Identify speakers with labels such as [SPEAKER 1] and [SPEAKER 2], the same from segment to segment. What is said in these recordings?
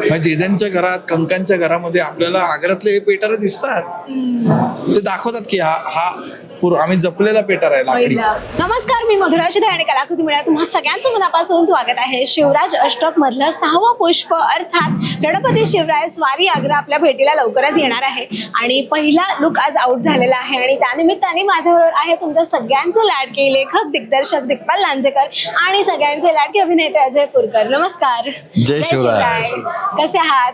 [SPEAKER 1] जेद्यांच्या घरात कंकांच्या घरामध्ये आपल्याला आग्र्यातले हे पेटारे दिसतात. ते दाखवतात की हा हा पूर आम्ही जपलेला पेटार आहे लाकडी
[SPEAKER 2] नमस्कार मी मधुरा शिदे आणि कलाकृती मिळा तुम्हा सगळ्यांचं मनापासून स्वागत आहे. शिवराज अष्टक मधलं सहावं पुष्प अर्थात गणपती शिवराय स्वारी आग्रा आपल्या भेटीला लवकरच येणार आहे. आणि पहिला लुक आज आउट झालेला आहे. आणि त्यानिमित्ताने माझ्याबरोबर आहे तुमच्या सगळ्यांचे लाडके लेखक दिग्दर्शक दिग्पाल लांजेकर आणि सगळ्यांचे लाडके अभिनेते अजय पुरकर. नमस्कार.
[SPEAKER 1] जय शिवराय.
[SPEAKER 2] कसे आहात?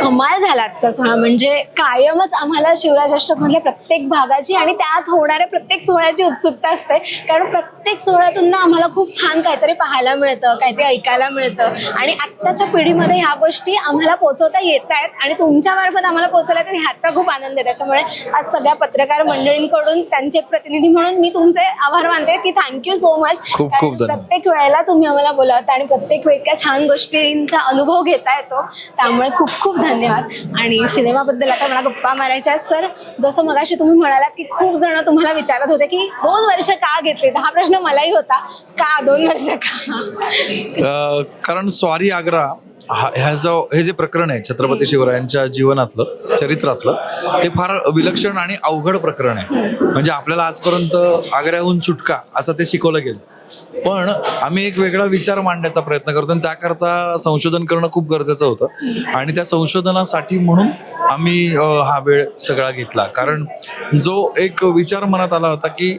[SPEAKER 2] कमाल झाला आजचा सोहळा. म्हणजे कायमच आम्हाला शिवराज अष्टक मधल्या प्रत्येक भागाची आणि त्यात होणाऱ्या प्रत्येक सोहळ्याची उत्सुकता असते. कारण प्रत्येक सोहळ्यातून ना आम्हाला खूप छान काहीतरी पाहायला मिळतं काहीतरी ऐकायला मिळतं. आणि आत्ताच्या पिढीमध्ये ह्या गोष्टी आम्हाला पोहोचवता येत आहेत आणि तुमच्या मार्फत आम्हाला पोहोचवल्या तर ह्याचा खूप आनंद आहे. त्याच्यामुळे आज सगळ्या पत्रकार मंडळींकडून त्यांचे प्रतिनिधी म्हणून मी तुमचे आभार मानते. की थँक्यू सो मच. प्रत्येक वेळेला तुम्ही आम्हाला बोलावता आणि प्रत्येक वेळी इतक्या छान गोष्टींचा अनुभव घेता येतो. त्यामुळे खूप खूप धन्यवाद. आणि सिनेमाबद्दल आता मला गप्पा मारायच्या सर जसं मगाशी तुम्ही म्हणालात की खूप जण तुम्हाला विचारत होते की दोन वर्ष का घेतली? हा प्रश्न मलाही होता. का दोन वर्ष का?
[SPEAKER 1] कारण स्वारी आग्रा हा- ह्या जो हे जे प्रकरण आहे छत्रपती शिवरायांच्या जीवनातलं चरित्रातलं ते फार विलक्षण आणि अवघड प्रकरण आहे. म्हणजे आपल्याला आजपर्यंत आग्र्याहून सुटका असं ते शिकवलं गेलं. पण आम्ही एक वेगळा विचार मांडण्याचा प्रयत्न करतो आणि त्याकरता संशोधन करणं खूप गरजेचं होतं. आणि त्या संशोधनासाठी म्हणून आम्ही हा वेळ सगळा घेतला. कारण जो एक विचार मनात आला होता की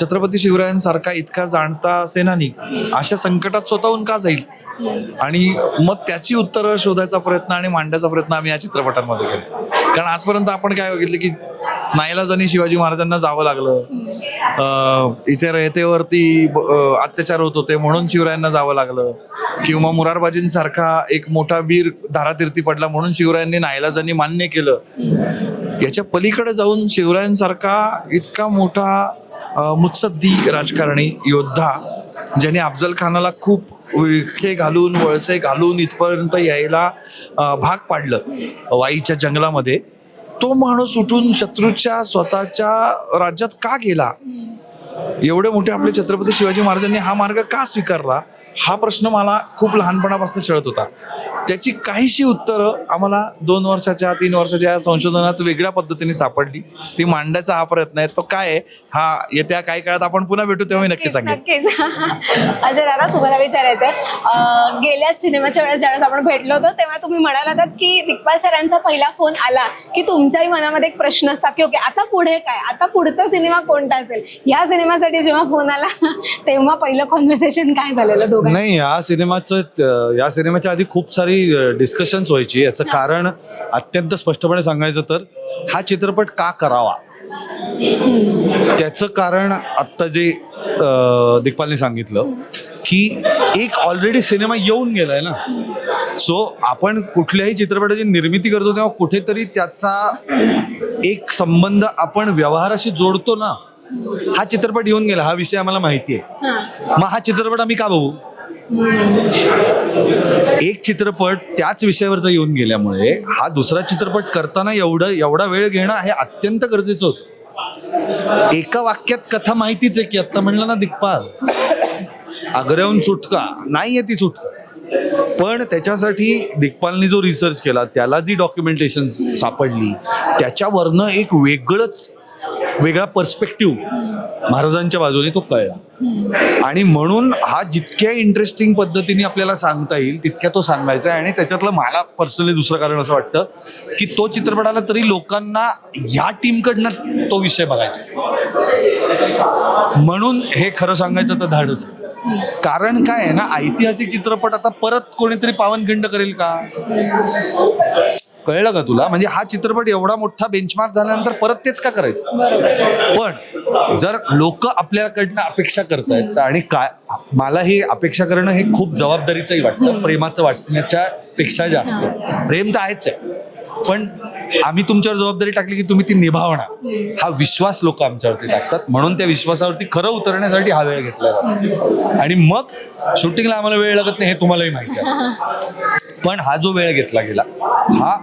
[SPEAKER 1] छत्रपती शिवरायांसारखा इतका जाणता सेनानी अशा संकटात स्वतःहून का जाईल? आणि मग त्याची उत्तरं शोधायचा प्रयत्न आणि मांडण्याचा प्रयत्न आम्ही या चित्रपटांमध्ये केला. कारण आजपर्यंत आपण काय बघितलं की नाईलाजानी शिवाजी महाराजांना जावं लागलं. इथे रयतेवरती ब- अत्याचार होत होते म्हणून शिवरायांना जावं लागलं. किंवा मुरारबाजींसारखा एक मोठा वीर धारातीर्थी पडला म्हणून शिवरायांनी नाईलाजांनी मान्य केलं. याच्या पलीकडे जाऊन शिवरायांसारखा इतका मोठा मुत्सद्दी राजकारणी योद्धा ज्याने अफजल खानाला खूप विळखे घालून वळसे घालून इथपर्यंत यायला भाग पाडलं वाईच्या जंगलामध्ये. तो माणूस उठून शत्रूच्या स्वतःच्या राज्यात का गेला? एवढे मोठे आपले छत्रपती शिवाजी महाराजांनी हा मार्ग का स्वीकारला? हा प्रश्न मला खूप लहानपणापासून छळत होता. त्याची काहीशी उत्तरं आम्हाला दोन वर्षाच्या तीन वर्षाच्या या संशोधनात वेगळ्या पद्धतीने सापडली. ती मांडण्याचा हा प्रयत्न आहे. तो काय आहे? हा येत्या काही काळात आपण पुन्हा भेटू तेव्हा मी नक्की सांगेन.
[SPEAKER 2] नक्कीच. अजय दादा तुम्हाला विचारायचंय. अं, गेल्या सिनेमाच्या वेळेस ज्यावेळेस आपण भेटलो होतो तेव्हा तुम्ही म्हणाला होतात की दिग्पाल सरांचा पहिला फोन आला की तुमच्याही मनामध्ये एक प्रश्न असतात की ओके आता पुढे काय? आता पुढचा सिनेमा कोणता असेल? या सिनेमासाठी जेव्हा फोन आला तेव्हा पहिलं कॉन्व्हर्सेशन काय झालेलं
[SPEAKER 3] नाही या सिनेमाचं या सिनेमाच्या आधी खूप सारी डिस्कशन्स व्हायची. याचं कारण अत्यंत स्पष्टपणे सांगायचं तर हा चित्रपट का करावा? त्याचं कारण आत्ता जे दिग्पालने सांगितलं की एक ऑलरेडी सिनेमा येऊन गेलाय ना. सो आपण कुठल्याही चित्रपटाची निर्मिती करतो तेव्हा कुठेतरी त्याचा एक संबंध आपण व्यवहाराशी जोडतो ना. हा चित्रपट येऊन गेला हा विषय आम्हाला माहिती आहे. मग हा चित्रपट आम्ही का बघू? एक चित्रपट त्याच विषयावरचा येऊन गेल्यामुळे हा दुसरा चित्रपट करताना एवढं एवढा वेळ घेणं हे अत्यंत गरजेचं होतं. एका वाक्यात कथा माहितीच आहे की आत्ता म्हणलं ना दिग्पाल आग्र्याहून सुटका नाही आहे ती सुटका. पण त्याच्यासाठी दिग्पालने जो रिसर्च केला त्याला जी डॉक्युमेंटेशन सापडली त्याच्यावरनं एक वेगळंच वेगळा पर्स्पेक्टिव्ह महाराजांच्या बाजूने तो कळला. आणि म्हणून हा जितक्या इंटरेस्टिंग पद्धतीने आपल्याला सांगता येईल तितक्या तो सांगायचा आहे. आणि त्याच्यातलं मला पर्सनली दुसरं कारण असं वाटतं की तो चित्रपटाला तरी लोकांना ह्या टीमकडनं तो विषय बघायचा म्हणून हे खरं सांगायचं तर धाडस कारण काय आहे ना ऐतिहासिक चित्रपट आता परत कोणीतरी पावनखिंड करेल का? कळलं का तुला? म्हणजे हा चित्रपट एवढा मोठा बेंचमार्क झाल्यानंतर परत तेच का करायचं? पण जर लोक आपल्याकडनं अपेक्षा करतायत आणि काय मला हे अपेक्षा करणं हे खूप जबाबदारीचंही वाटतं. प्रेमाचं वाटण्याच्या पेक्षा जास्त. प्रेम तर आहेच आहे. पण आम्ही तुमच्यावर जबाबदारी टाकली की तुम्ही ती निभावणार. हा विश्वास लोक आमच्यावरती टाकतात. म्हणून त्या विश्वासावरती खरं उतरण्यासाठी हा वेळ घेतला जातो. आणि मग शूटिंगला आम्हाला वेळ लागत नाही हे तुम्हालाही माहिती आहे. पण हा जो वेळ घेतला गेला हा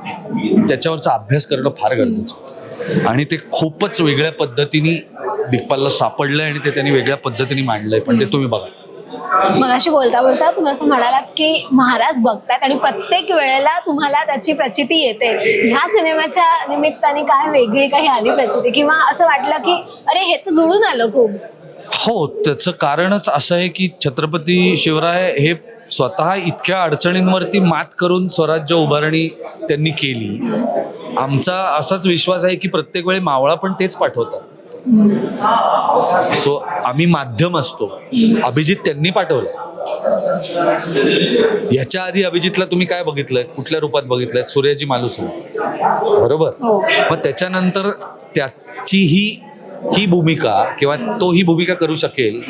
[SPEAKER 3] त्याच्यावरचा अभ्यास करणं फार गरजेचं होतं. आणि ते खूपच वेगळ्या पद्धतीने दिग्पालला सापडलंय आणि ते त्यांनी वेगळ्या पद्धतीने मांडलंय. पण ते तुम्ही बघा.
[SPEAKER 2] मग अशी बोलता बोलता तुम्ही असं म्हणालात की महाराज बघतात आणि प्रत्येक वेळेला तुम्हाला त्याची प्रचिती येते. ह्या सिनेमाच्या निमित्ताने काय वेगळी काही आली प्रचिती? किंवा असं वाटलं की अरे हे तर जुळून आलं खूप.
[SPEAKER 3] हो त्याचं कारणच असं आहे की छत्रपती शिवराय हे स्वतः इतक्या अडचणींवरती मात करून स्वराज्य उभारणी त्यांनी केली. आमचा असाच विश्वास आहे की प्रत्येक वेळी मावळा पण तेच पाठवतात. सो आम्ही माध्यम असतो. अभिजित त्यांनी पाठवलं. याच्या आधी अभिजितला तुम्ही काय बघितलंय? कुठल्या रूपात बघितलंय? सूर्याजी मालुसरे बरोबर?
[SPEAKER 2] हो.
[SPEAKER 3] पण त्याच्यानंतर त्याची ही ही भूमिका किंवा तो ही भूमिका करू शकेल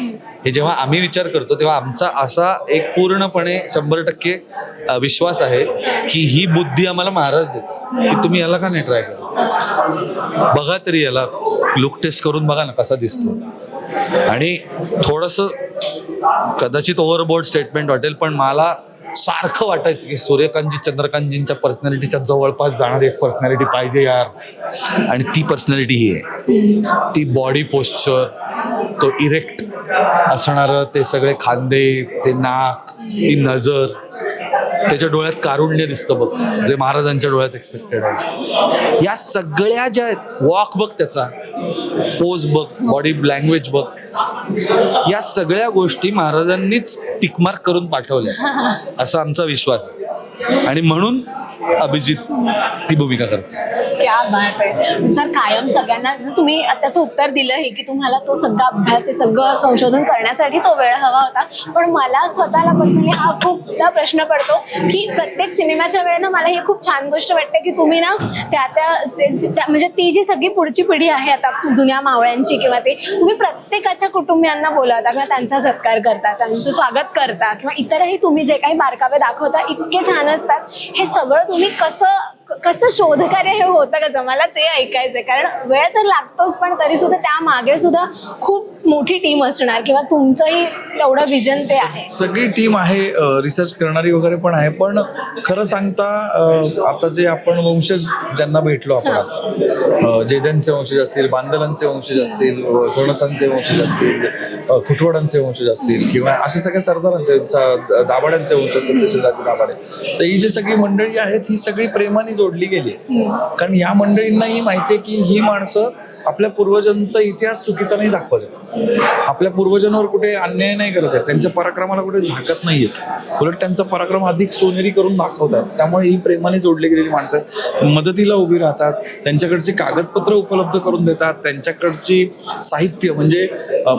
[SPEAKER 3] हे जेव्हा आम्ही विचार करतो तेव्हा आमचा असा एक पूर्णपणे शंभर टक्के विश्वास आहे की ही बुद्धी आम्हाला महाराज देतो की तुम्ही याला का नाही ट्राय करा बघा तरी याला. लुक टेस्ट करून बघा ना कसा दिसतो. आणि थोडस कदाचित ओव्हरबोर्ड स्टेटमेंट वाटेल पण मला सारखं वाटायचं की सूर्यकांतजी चंद्रकांतजींच्या पर्सनॅलिटीच्या जवळपास जाणारी एक पर्सनॅलिटी पाहिजे यार. आणि ती पर्सनॅलिटी ही आहे. ती बॉडी पोश्चर तो इरेक्ट असणारं ते सगळे खांदे ते नाक ती नजर त्याच्या डोळ्यात कारुण्य दिसतं बघ जे महाराजांच्या डोळ्यात एक्सपेक्टेड आहे. या सगळ्या ज्या आहेत वॉक बघ त्याचा पोज बघ बॉडी लँग्वेज बघ या सगळ्या गोष्टी महाराजांनीच टिकमार्क करून पाठवल्या. असा आमचा विश्वास आहे. आणि म्हणून अभिजित ती भूमिका करते.
[SPEAKER 2] क्या बात आहे. सर कायम सगळ्यांना जसं तुम्ही त्याचं उत्तर दिलं हे की तुम्हाला तो सगळा अभ्यास ते सगळं संशोधन करण्यासाठी तो वेळ हवा होता. पण मला स्वतःला पर्सनली हा खूपदा प्रश्न पडतो की प्रत्येक सिनेमाच्या वेळेनं मला ही खूप छान गोष्ट वाटते की तुम्ही ना त्या त्या म्हणजे ती जी सगळी पुढची पिढी आहे आता जुन्या मावळ्यांची किंवा ते तुम्ही प्रत्येकाच्या कुटुंबियांना बोलावता किंवा त्यांचा सत्कार करता त्यांचं स्वागत करता किंवा इतरही तुम्ही जे काही बारकावे दाखवता इतके छान असतात. हे सगळं तुम्ही कसं कसं शोधकार्य हे होतं का मला ते ऐकायचंय. कारण वेळ तर लागतोच पण तरी सुद्धा त्या मागे सुद्धा खूप मोठी टीम असणार किंवा तुमचंही तेवढं विजन ते आहे
[SPEAKER 1] सगळी टीम आहे रिसर्च करणारी वगैरे पण आहे पण खरं सांगता आता जे आपण वंशज ज्यांना भेटलो आपण जेद्यांचे वंशज असतील बांदलांचे वंशज असतील सणसांचे वंशज असतील खुटवाडांचे वंशज असतील किंवा असे सगळे सरदारांचे दाभाड्यांचे वंशज सत्यशीलाचे दाभाडे तर ही जी सगळी मंडळी आहेत ही सगळी प्रेमाने जोडली गेली. कारण या मंडळींनाही माहिती आहे की ही माणसं आपल्या पूर्वजांचा इतिहास चुकीचा नाही दाखवत आहेत. आपल्या पूर्वजांवर कुठे अन्याय नाही करत आहेत. त्यांच्या पराक्रमाला कुठे झाकत नाहीयेत उलट त्यांचा पराक्रम अधिक सोनेरी करून दाखवतात. त्यामुळे ही प्रेमाने जोडली गेलेली माणसं आहेत. मदतीला उभी राहतात. त्यांच्याकडची कागदपत्र उपलब्ध करून देतात. त्यांच्याकडची साहित्य म्हणजे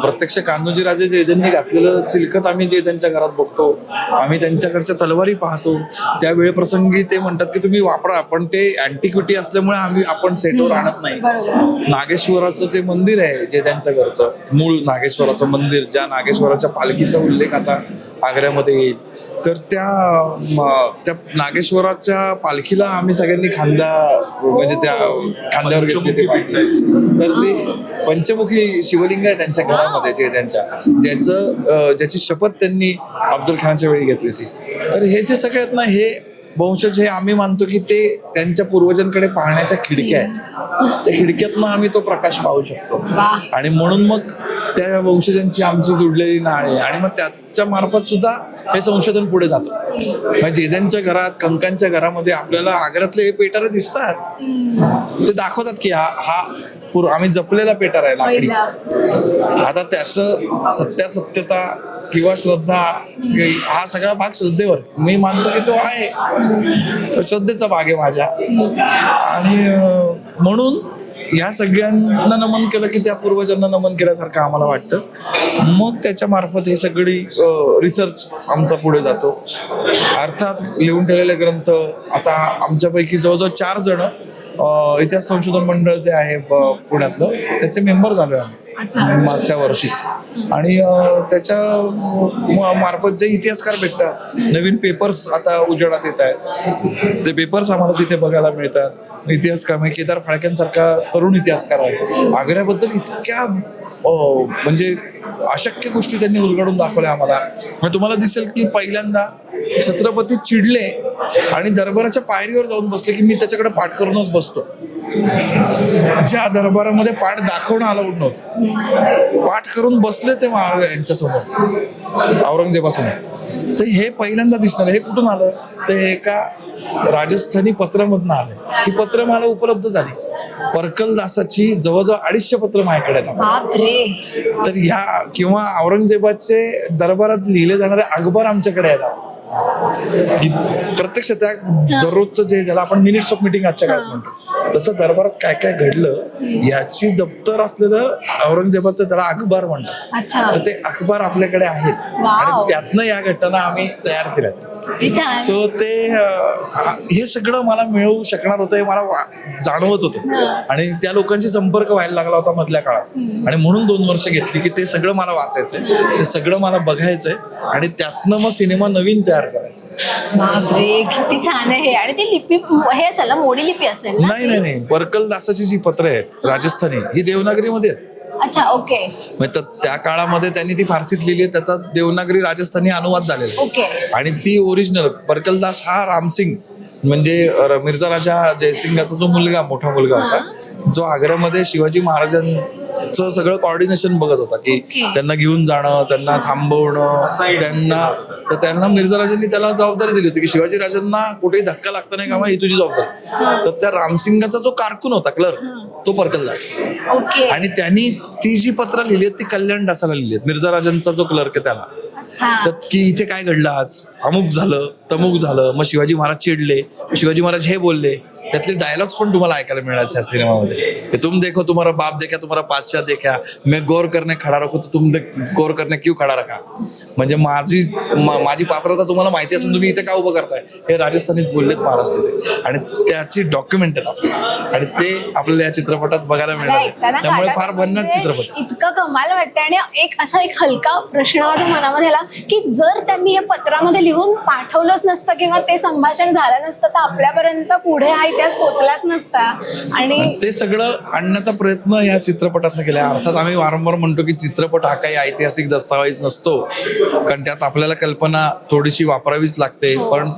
[SPEAKER 1] प्रत्यक्ष कान्होजी राजे जे त्यांनी घातलेलं चिलकत आम्ही जे त्यांच्या घरात बघतो आम्ही त्यांच्याकडच्या तलवारी पाहतो. त्या वेळप्रसंगी ते म्हणतात की तुम्ही वापरा पण ते अँटिक्विटी असल्यामुळे आम्ही आपण सेटवर आणत नाही. नागेश्वराचं जे मंदिर आहे जे त्यांच्या घरचं मूळ नागेश्वराचं मंदिर ज्या नागेश्वराच्या पालखीचा उल्लेख आता आग्र्यामध्ये येईल. तर त्या त्या नागेश्वराच्या पालखीला आम्ही सगळ्यांनी खांदा म्हणजे त्या खांद्यावर घेतली ते तर ते पंचमुखी शिवलिंग आहे त्यांच्या घरामध्ये जे त्यांच्या ज्याचं ज्याची शपथ त्यांनी अफजल खानाच्या वेळी घेतली होती. तर हे जे सगळे आहेत ना हे वंशज हे आम्ही मानतो की ते त्यांच्या पूर्वजांकडे पाहण्याच्या खिडक्या आहेत. त्या खिडक्यातनं आम्ही तो प्रकाश पाहू शकतो. आणि म्हणून मग त्या वंशजांची आमची जुडलेली नाळ आहे आणि मग त्याच्या मार्फत सुद्धा हे संशोधन पुढे जातं. जेद्यांच्या घरात कंकांच्या घरामध्ये आपल्याला आग्र्यातले हे पेटारे दिसतात. ते दाखवतात की हा हा आम्ही जपलेला पेटार आहे लाकडी. आता त्याचं सत्यासत्यता किंवा श्रद्धा हा सगळा भाग श्रद्धेवर मी मानतो की तो आहे. तो श्रद्धेचा भाग आहे माझ्या. आणि म्हणून या सगळ्यांना नमन केलं की त्या पूर्वजांना नमन केल्यासारखं आम्हाला वाटतं. मग त्याच्या मार्फत हे सगळी रिसर्च आमचा पुढे जातो. अर्थात लिहून ठेवलेले ग्रंथ आता आमच्यापैकी जवळजवळ चार जण इतिहास संशोधन मंडळ जे आहे पुण्यातलं त्याचे मेंबर झालो आम्ही. मागच्या वर्षीच. आणि त्याच्या मार्फत जे इतिहासकार भेटतात नवीन पेपर्स आता उजेडात येत आहेत. ते पेपर्स आम्हाला तिथे बघायला मिळतात. इतिहासकार म्हणजे केदार फाळक्यांसारखा तरुण इतिहासकार आहे. आग्र्याबद्दल इतक्या म्हणजे अशक्य गोष्टी त्यांनी उलगडून दाखवल्या आम्हाला. म्हणजे तुम्हाला दिसेल की पहिल्यांदा छत्रपती चिडले आणि दरबाराच्या पायरीवर जाऊन बसले की मी त्याच्याकडे पाठ करूनच बसतो. ज्या दरबारामध्ये पाठ दाखवणं अलाउड नव्हतं. पाठ करून बसले ते महाराज यांच्यासमोर औरंगजेबासमोर. तर हे पहिल्यांदा दिसणार हे कुठून आलं? ते एका राजस्थानी पत्रामधनं आलं. ही पत्र मला उपलब्ध झाली. परकल दासाची जवळजवळ अडीचशे पत्र माझ्याकडे तर ह्या किंवा औरंगजेबाचे दरबारात लिहिले जाणारे अखबार आमच्याकडे आहेत. की प्रत्यक्ष त्या दररोजचं जे ज्याला आपण मिनिट्स ऑफ मिटिंग आजच्या काळात म्हणतो तसं दरबारात काय काय घडलं याची दप्तर असलेलं औरंगजेबाचं त्याला अखबार म्हणतात.
[SPEAKER 2] अच्छा.
[SPEAKER 1] तर ते अखबार आपल्याकडे आहेत. आणि त्यातनं या घटना आम्ही तयार केल्यात.
[SPEAKER 2] छान
[SPEAKER 1] सो ते हे सगळं मला मिळवू शकणार होतं हे मला जाणवत होतं. आणि त्या लोकांशी संपर्क व्हायला लागला होता मधल्या काळात. आणि म्हणून दोन वर्ष घेतली की ते सगळं मला वाचायचंय. ते सगळं मला बघायचंय. आणि त्यातनं मग सिनेमा नवीन तयार करायचा.
[SPEAKER 2] किती छान आहे आणि ती लिपी हे असेल मोडी लिपी असेल
[SPEAKER 1] नाही नाही नाही. परकल दासाची जी पत्र आहेत राजस्थानी ही देवनागरीमध्ये आहेत.
[SPEAKER 2] अच्छा ओके
[SPEAKER 1] म्हणजे त- त्या काळामध्ये त्यांनी ती फारसीत लिहिली आहे, त्याचा देवनागरी राजस्थानी अनुवाद झालेला आहे.
[SPEAKER 2] ओके
[SPEAKER 1] आणि ती ओरिजिनल परकलदास हा रामसिंग म्हणजे मिर्झा राजा जयसिंगाचा जो मुलगा मोठा मुलगा होता जो आग्र्यामध्ये शिवाजी सगळं कॉर्डिनेशन बघत होता की. त्यांना घेऊन जाणं त्यांना थांबवणं त्यांना तर त्यांना मिर्झा राजांनी त्याला जबाबदारी दिली होती की शिवाजी राजांना कुठेही धक्का लागता नाही कामा ही तुझी जबाबदारी. तर त्या रामसिंगाचा जो कारकून होता क्लर्क तो परकलदास.
[SPEAKER 2] ओके.
[SPEAKER 1] आणि त्यांनी ती जी पत्र लिहिली आहेत ती कल्याण दासाला लिहिली आहेत. मिर्झा राजांचा जो क्लर्क आहे त्याला. की इथे काय घडलं आज? अमुक झालं तमुक झालं मग शिवाजी महाराज चिडले. शिवाजी महाराज हे बोलले त्यातले डायलॉग्स पण तुम्हाला ऐकायला मिळाले या सिनेमामध्ये. की तुम देखो तुम्हारा बाप देखा तुम्हारा पाचशा देखा. मैं गौर करने खडा रखो तर तुम गौर करने क्यों खडा रखा? म्हणजे माझी माझी पात्रता तुम्हाला माहिती असून तुम्ही इथे का उभं करताय? हे राजस्थानीत बोललेत तिथे आणि त्याची डॉक्युमेंट आहेत आणि ते आपल्याला या चित्रपटात बघायला मिळणार आहे. त्यामुळे फार भन्नाट
[SPEAKER 2] म्हणजे
[SPEAKER 1] चित्रपट.
[SPEAKER 2] इतकं कमाल वाटतं आणि एक असा एक हलका प्रश्न माझ्या मनामध्ये आला की जर त्यांनी हे पत्रामध्ये लिहून पाठवलंच नसतं किंवा ते संभाषण झालं नसतं तर आपल्यापर्यंत पुढे हा इतिहास पोहोचलाच नसता. आणि
[SPEAKER 1] ते सगळं आणण्याचा प्रयत्न या चित्रपटातनं केला. अर्थात आम्ही वारंवार म्हणतो की चित्रपट हा काही ऐतिहासिक दस्तावेज नसतो. कारण त्यात आपल्याला कल्पना थोडीशी वापरावीच लागते. पण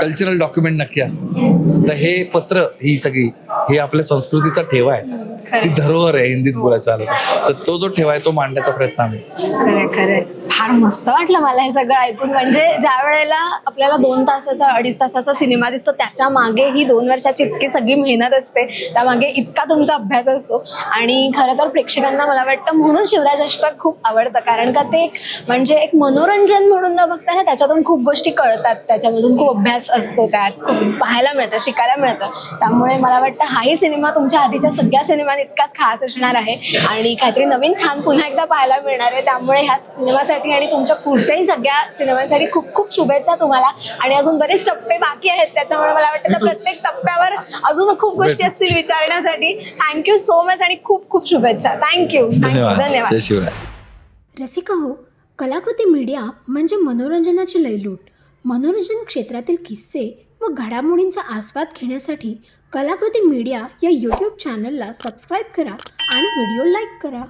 [SPEAKER 1] कल्चरल डॉक्युमेंट नक्की असतं. तर हे पत्र ही सगळी ही आपल्या संस्कृतीचा ठेवा आहे. ती धरोहर आहे हिंदीत बोलायचं आलं तर. तो जो ठेवा आहे तो मांडण्याचा प्रयत्न आम्ही.
[SPEAKER 2] खरंय खरंय फार मस्त वाटलं मला हे सगळं ऐकून. म्हणजे ज्या वेळेला आपल्याला दोन तासाचा अडीच तासाचा सिनेमा दिसतो त्याच्यामागे ही दोन वर्षाची इतकी सगळी मेहनत असते. त्यामागे इतका तुमचा अभ्यास असतो. आणि खरं तर प्रेक्षकांना मला वाटतं म्हणून शिवराज अष्टक खूप आवडतं. कारण का ते एक म्हणजे एक मनोरंजन म्हणून न बघता ना त्याच्यातून खूप गोष्टी कळतात. त्याच्यामधून खूप अभ्यास असतो त्यात. खूप पाहायला मिळतं शिकायला मिळतं. त्यामुळे मला वाटतं हाही सिनेमा तुमच्या आधीच्या सगळ्या सिनेमा इतकाच खास असणार आहे. आणि काहीतरी नवीन छान पुन्हा एकदा पाहायला मिळणार आहे. त्यामुळे ह्या सिनेमासाठी आणि तुमच्या पुढच्याही सगळ्या सिनेमांसाठी खूप खूप शुभेच्छा तुम्हाला. आणि अजून बरेच टप्पे बाकी आहेत त्याच्यामुळे मला वाटतं त्या प्रत्येक टप्प्यावर अजून खूप गोष्टी असतील विचारण्यासाठी. थँक्यू सो मच आणि खूप खूप शुभेच्छा. थँक्यू
[SPEAKER 1] धन्यवाद.
[SPEAKER 2] धन्यवाद.
[SPEAKER 4] रसिका हो कलाकृती मीडिया म्हणजे मनोरंजनाची लयलूट. मनोरंजन क्षेत्रातील किस्से व घडामोडींचा आस्वाद घेण्यासाठी कलाकृती मीडिया या यूट्यूब चॅनलला सबस्क्राईब करा आणि व्हिडिओ लाईक करा.